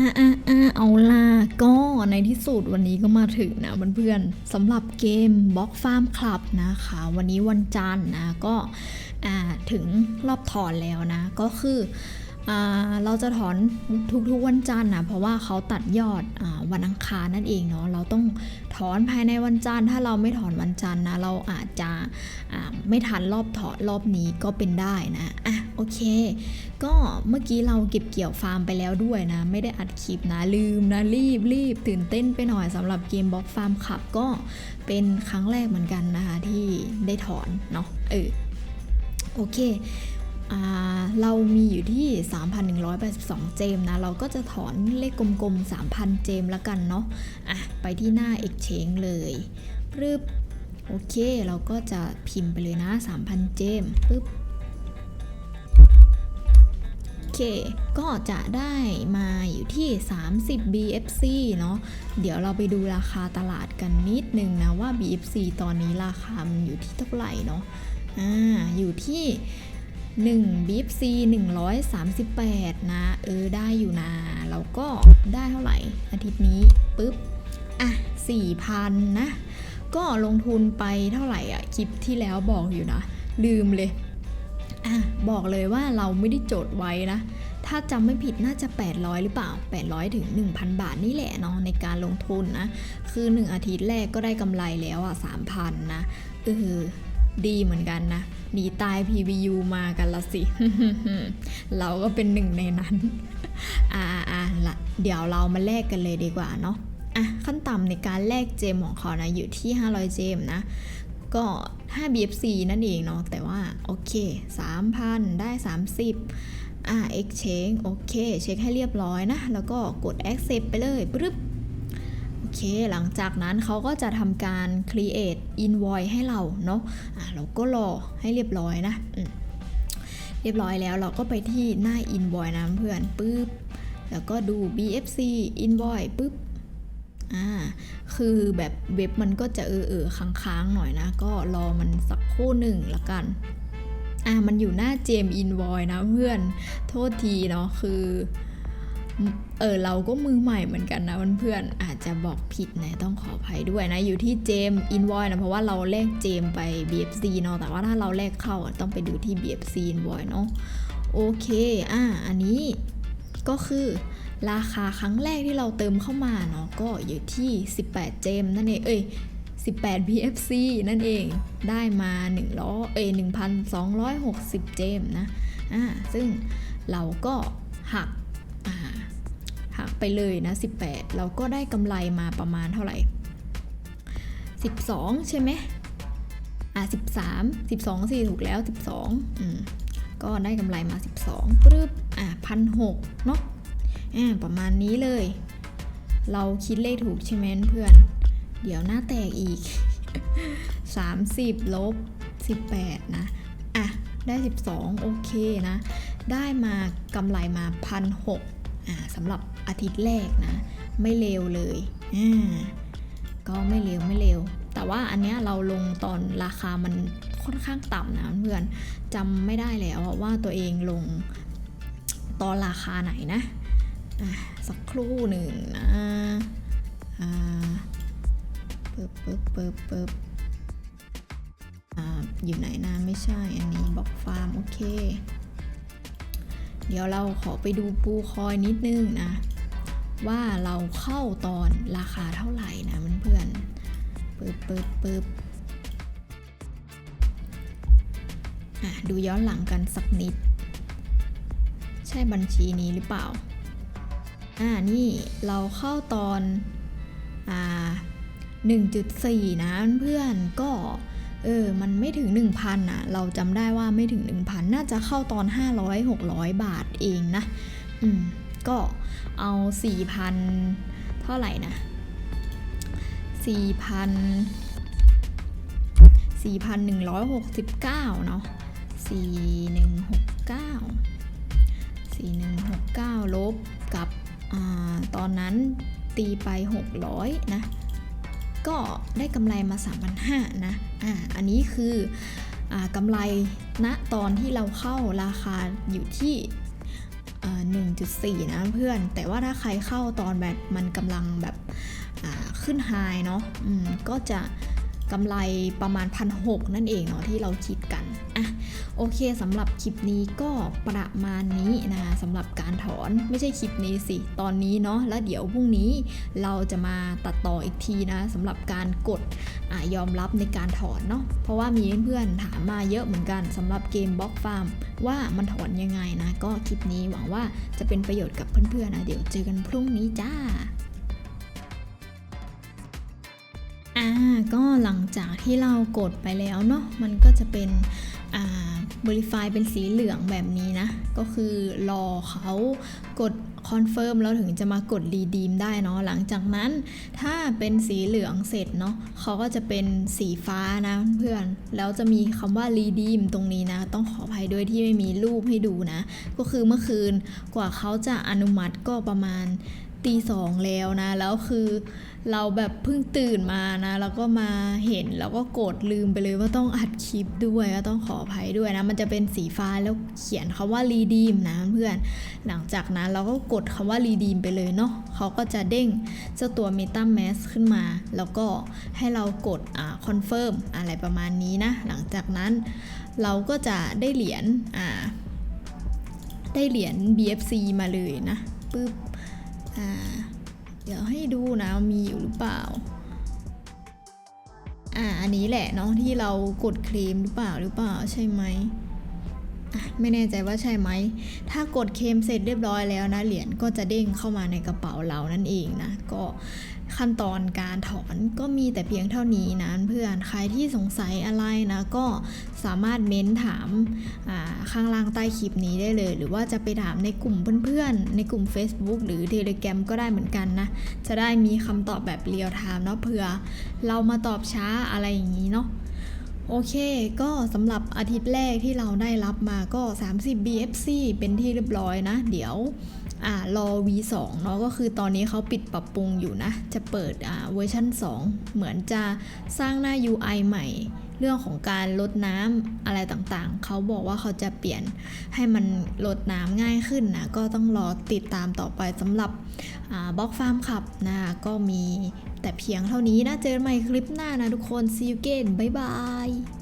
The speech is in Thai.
อ่าอ่าอ่าเอาล่ะก็ในที่สุดวันนี้ก็มาถึงนะเพื่อนๆสำหรับเกม Block Farm Club นะคะ วันนี้วันจันทร์นะก็ถึงรอบถอนแล้วนะ ก็คือเราจะถอนทุกๆวันจันทร์นะเพราะว่าเขาตัดยอดอวันอังคารนั่นเองเนาะเราต้องถอนภายในวันจันทร์ถ้าเราไม่ถอนวันจันทร์นะเราอาจจะไม่ทันรอบถอนรอบนี้ก็เป็นได้นะอะ โอเค ก็เมื่อกี้เราเก็บเกี่ยวฟาร์มไปแล้วด้วยนะ ไม่ได้อัดคลิปนะลืมนะรีบรีบตื่นเต้นไปหน่อยสำหรับเกมบล็อกฟาร์มขับก็เป็นครั้งแรกเหมือนกันนะคะ ที่ได้ถอนเนาะเออโอเคเรามีอยู่ที่ 3,182 เจมนะ เราก็จะถอนเลขกลมๆ 3,000 เจมแล้วกันเนาะอะไปที่หน้า Exchange เลยปึ๊บโอเค เราก็จะพิมพ์ไปเลยนะ 3,000 เจมปึ๊บ เค ก็จะได้มาอยู่ที่ 30 BFC เนาะ เดี๋ยวเราไปดูราคาตลาดกันนิดนึงนะว่า BFC ตอนนี้ราคามันอยู่ที่เท่าไหร่เนาะ อ่า อยู่ที่1 BFC 138 นะ เออ ได้อยู่นะแล้วก็ได้เท่าไหร่ อาทิตย์นี้ปุ๊บ อะ 4,000 นะ ก็ลงทุนไปเท่าไหร่อะคลิปที่แล้วบอกอยู่นะ ลืมเลย อะบอกเลยว่าเราไม่ได้จดไว้นะ ถ้าจำไม่ผิดน่าจะ 800 หรือเปล่า 800 ถึง 1,000 บาทนี่แหละเนาะในการลงทุนนะ คือ 1 อาทิตย์แรกก็ได้กำไรแล้วอะ 3,000 นะเออดีเหมือนกันนะ หนีตาย PVU มากันละสิ เราก็เป็นหนึ่งในนั้น อ่าอ่าละเดี๋ยวเรามาแลกกันเลยดีกว่าเนาะอะขั้นต่ำในการแลกเจมของเขานะอยู่ที่ 500 เจมนะ ก็5 BFC นั่นเองเนาะ แต่ว่า โอเค 3,000 ได้ 30อ่า exchange โอเค เช็คให้เรียบร้อยนะ แล้วก็กด accept ไปเลยปึ๊บโอเค หลังจากนั้นเขาก็จะทำการ create invoice ให้เราเนาะอ่าเราก็รอให้เรียบร้อยนะเรียบร้อยแล้วเราก็ไปที่หน้า invoice นะเพื่อนปึ๊บแล้วก็ดู BFC invoice ปึ๊บ อ่าคือแบบเว็บมันก็จะเออเออค้างๆหน่อยนะ ก็รอมันสักคู่หนึ่งละกันอ่ามันอยู่หน้าเจมอินวอยนะเพื่อนโทษทีเนาะคือเออเราก็มือใหม่เหมือนกันนะเพื่อนๆอาจจะบอกผิดนะต้องขออภัยด้วยนะอยู่ที่เจมอินวอยนะเพราะว่าเราแลกเจมไป BFC เนาะแต่ว่าถ้าเราแลกเข้าต้องไปดูที่ BFC invoice เนาะโอเคอ่าอันนี้ก็คือ ราคาครั้งแรกที่เราเติมเข้ามาเนาะก็อยู่ที่ 18 เจมนั่นเอง เอ้ย 18 BFC นั่นเอง ได้มา1ล้อเอ้ย1,260 เจมนะ อ่า ซึ่งเราก็หัก อ่า หักไปเลยนะ 18 เราก็ได้กำไรมาประมาณเท่าไหร่ 12 ใช่ไหมอ่า13 12สี่ถูกแล้ว 12 อืม ก็ได้กำไรมา 12ปึ๊บ อ่าพันหกเนาะ อ่าประมาณนี้เลย เราคิดเลขถูกใช่ไหมเพื่อน เดี๋ยวหน้าแตกอีก 30ลบ18 นะ อะ ได้ 12 โอเคนะ ได้มากำไรมาพันหกอ่าสำหรับอาทิตย์แรกนะ ไม่เลวเลย อ่า ก็ไม่เลวไม่เลว แต่ว่าอันเนี้ยเราลงตอนราคามันค่อนข้างต่ำนะเพื่อนจำไม่ได้แล้วว่าตัวเองลงตอนราคาไหนนะ สักครู่หนึ่งนะปึ๊บปึ๊บปึ๊บปึ๊บอ่าอยู่ไหนนะไม่ใช่อันนี้บล็อกฟาร์มโอเค เดี๋ยวเราขอไปดูปูคอยนิดนึงนะ ว่าเราเข้าตอนราคาเท่าไหร่นะเพื่อนๆปึ๊บปึ๊บปึ๊บดูย้อนหลังกันสักนิด ใช่บัญชีนี้หรือเปล่า อ่านี่เราเข้าตอนอ่า1.4 นะเพื่อนก็เออ มันไม่ถึง 1,000อะ เราจำได้ว่าไม่ถึง 1,000 น่าจะเข้าตอน 500-600 บาทเองนะ อืม ก็เอา 4,000 เท่าไหร่นะ 4,000 4,169 เนาะ4169 4169 ลบกับ ตอนนั้นตีไป 600 นะ ก็ได้กำไรมา 3,500 นะอ่าอันนี้คืออกำไรณตอนที่เราเข้าราคาอยู่ที่เอ่อ1.4 นะเพื่อน แต่ว่าถ้าใครเข้าตอนแบบมันกำลังแบบขึ้นไฮเนาะก็จะ กำไรประมาณพันหนั่นเองเนาะที่เราคิดกันอะโอเคสำหรับคลิปนี้ก็ประมาณนี้นะคะสำหรับการถอนไม่ใช่คลิปนี้สิ ตอนนี้เนาะแล้วเดี๋ยวพรุ่งนี้เราจะมาตัดต่ออีกทีนะสำหรับการกดอยอมรับในการถอนเนาะเพราะว่ามีเพื่อนๆถามมาเยอะเหมือนกันสำหรับเกมบล็อกฟาร์มว่ามันถอนยังไงนะ ก็คลิปนี้หวังว่าจะเป็นประโยชน์กับเพื่อนๆนะเดี๋ยวเจอกันพรุ่งนี้จ้า ก็หลังจากที่เรากดไปแล้วเนาะมันก็จะเป็นอ่า verify เป็นสีเหลืองแบบนี้นะ ก็คือรอเขากดคอนเฟิร์มแล้วถึงจะมากด redeem ได้เนาะหลังจากนั้นถ้าเป็นสีเหลืองเสร็จเนาะเขาก็จะเป็นสีฟ้านะเพื่อนแล้วจะมีคำว่า redeem ตรงนี้นะ ต้องขออภัยด้วยที่ไม่มีรูปให้ดูนะ ก็คือเมื่อคืนกว่าเขาจะอนุมัติก็ประมาณตีสองแล้วนะ แล้วคือ เราแบบเพิ่งตื่นมานะ แล้วก็มาเห็นแล้วก็กดลืมไปเลยว่าต้องอัดคลิปด้วยก็ต้องขออภัยด้วยนะ มันจะเป็นสีฟ้าแล้วเขียนคำว่า redeem นะเพื่อน หลังจากนั้นเราก็กดคำว่า redeem ไปเลยเนาะเขาก็จะเด้งเจ้าตัว MetaMask ขึ้นมา แล้วก็ให้เรากดอ่า confirm อะไรประมาณนี้นะ หลังจากนั้นเราก็จะได้เหรียญอ่าได้เหรียญ BFC มาเลยนะปึ๊บอ่า ดี๋ยวให้ดูนะมีอยู่หรือเปล่า อ่าอันนี้แหละเนาะที่เรากดเคลมหรือเปล่าหรือเปล่าใช่ไหมอะไม่แน่ใจว่าใช่ไหม ถ้ากดเคลมเสร็จเรียบร้อยแล้วนะ เหรียญก็จะเด้งเข้ามาในกระเป๋าเรานั่นเองนะ ก็ ขั้นตอนการถอนก็มีแต่เพียงเท่านี้นะเพื่อนใครที่สงสัยอะไรนะก็สามารถเม้นถามาข้างล่างใต้คลิปนี้ได้เลย หรือว่าจะไปถามในกลุ่มเพื่อนๆ ในกลุ่ม Facebook หรือ Telegram ก็ได้เหมือนกันนะ จะได้มีคำตอบแบบเรียลไทม์เนาะเผื่อเรามาตอบช้าอะไรอย่างนี้เนาะโอเค ก็สำหรับอาทิตย์แรกที่เราได้รับมาก็ 30 BFC เป็นที่เรียบร้อยนะ เดี๋ยว อ่ารอ V2 เนาะก็คือตอนนี้เขาปิดปรับปรุงอยู่นะ จะเปิดอ่าเวอร์ชัน2 เหมือนจะสร้างหน้า UI ใหม่ เรื่องของการลดน้ำอะไรต่างๆ เขาบอกว่าเขาจะเปลี่ยนให้มันลดน้ำง่ายขึ้นนะ ก็ต้องรอติดตามต่อไปสำหรับบล็อกฟาร์มขับนะก็มีแต่เพียงเท่านี้นะ เจอกันใหม่คลิปหน้านะทุกคน see you again บ๊ายบาย